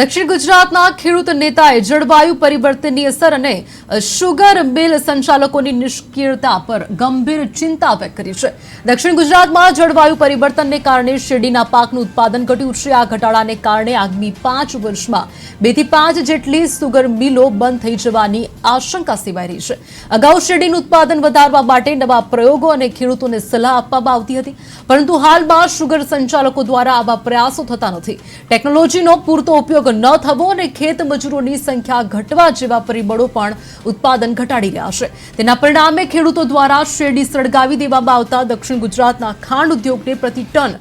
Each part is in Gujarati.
દક્ષિણ ગુજરાતના ખેડૂત નેતાએ જળવાયુ પરિવર્તનની અસર અને શુગર મિલ સંચાલકોની નિષ્ક્રિયતા પર ગંભીર ચિંતા વ્યક્ત કરી છે. દક્ષિણ ગુજરાતમાં જળવાયુ પરિવર્તનને કારણે શેરડીના પાકનું ઉત્પાદન ઘટ્યું છે આ ઘટાડાને કારણે આગામી પાંચ વર્ષમાં બેથી પાંચ જેટલી સુગર મિલો બંધ થઈ જવાની આશંકા સેવાઈ રહી છે. અગાઉ શેરડીનું ઉત્પાદન વધારવા માટે નવા પ્રયોગો અને ખેડૂતોને સલાહ આપવામાં આવતી હતી. પરંતુ હાલમાં શુગર સંચાલકો દ્વારા આવા પ્રયાસો થતા નથી. ટેકનોલોજીનો પૂરતો ઉપયોગ ન થવો અને ખેત મજૂરોની સંખ્યા ઘટવા જેવા પરિબળો પણ ઉત્પાદન ઘટાડી રહ્યા છે. તેના પરિણામે ખેડૂતો દ્વારા શેરડી સળગાવી દેવામાં આવતા દક્ષિણ ગુજરાતના ખાંડ ઉદ્યોગને પ્રતિ ટન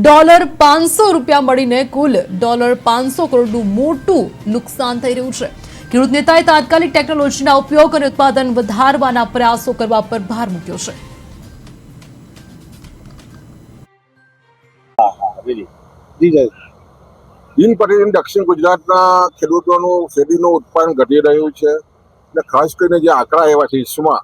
ડોલર પાંચસો રૂપિયા મળીને કુલ ડોલર પાંચસો કરોડનું મોટું નુકસાન થઈ રહ્યું છે. ખેડૂત નેતાએ તાત્કાલિક ટેકનોલોજીના ઉપયોગ અને ઉત્પાદન વધારવાના પ્રયાસો કરવા પર ભાર મૂક્યો છે. જી દિન પ્રતિદિન દક્ષિણ ગુજરાતના ખેડૂતોનું શેરડીનું ઉત્પાદન ઘટી રહ્યું છે. અને ખાસ કરીને જે આંકડા એવા છે, ઈસમાં,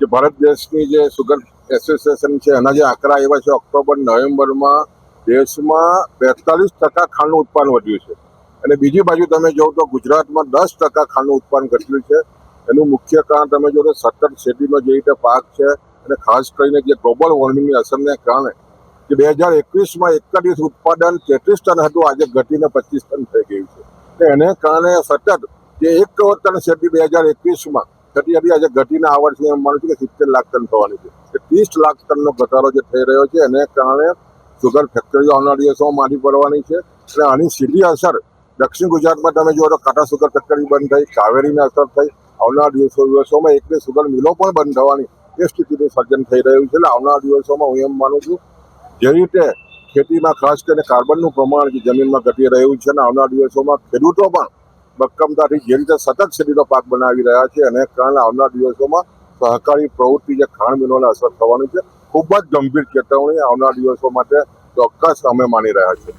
જે ભારત દેશની જે સુગર એસોસિએશન છે, એના જે આંકડા એવા છે, ઓક્ટોબર, નવેમ્બરમાં દેશમાં બેતાલીસ ટકા ખાંડનું ઉત્પાદન વધ્યું છે. અને બીજી બાજુ તમે જોવો તો ગુજરાતમાં દસ ટકા ખાંડનું ઉત્પાદન ઘટ્યું છે. એનું મુખ્ય કારણ તમે જો તો સતત શેરડીનો જે રીતે પાક છે, અને ખાસ કરીને જે ગ્લોબલ વોર્મિંગની અસરને કારણે કે બે હજાર એકવીસમાં એક જ દિવસ ઉત્પાદન તેત્રીસ ટન હતું. આજે ઘટીને પચીસ ટન થઈ ગયું છે. એને કારણે સતત જે એક કરોડ ટન શેરડી બે હજાર એકવીસમાં થતી હતી. આજે ઘટીને આ વર્ષે એમ માનું છું કે સિત્તેર લાખ ટન થવાની છે. કે ત્રીસ લાખ ટનનો ઘટાડો જે થઈ રહ્યો છે, એને કારણે સુગર ફેક્ટરીઓ આવનાર દિવસોમાં મારી પડવાની છે. અને આની સીધી અસર દક્ષિણ ગુજરાતમાં તમે જુઓ તો કાટા સુગર ફેક્ટરી બંધ થઈ, કાવેરીને અસર થઈ. આવનાર દિવસો, દિવસોમાં એક બે સુગર મિલો પણ બંધ થવાની એ સ્થિતિનું સર્જન થઈ રહ્યું છે. એટલે આવનાર દિવસોમાં હું એમ માનું છું જે રીતે ખેતીમાં ખાસ કરીને કાર્બનનું પ્રમાણ જે જમીનમાં ઘટી રહ્યું છે અને આવનાર દિવસોમાં ખેડૂતો પણ ભક્કમતાથી જે રીતે સતત શેરડીનો પાક બનાવી રહ્યા છે અને કારણે આવનાર દિવસોમાં સહકારી પ્રવૃત્તિ જે ખાણ મિલોને અસર થવાની છે, ખૂબ જ ગંભીર ચેતવણી આવનાર દિવસો માટે ચોક્કસ અમે માની રહ્યા છીએ.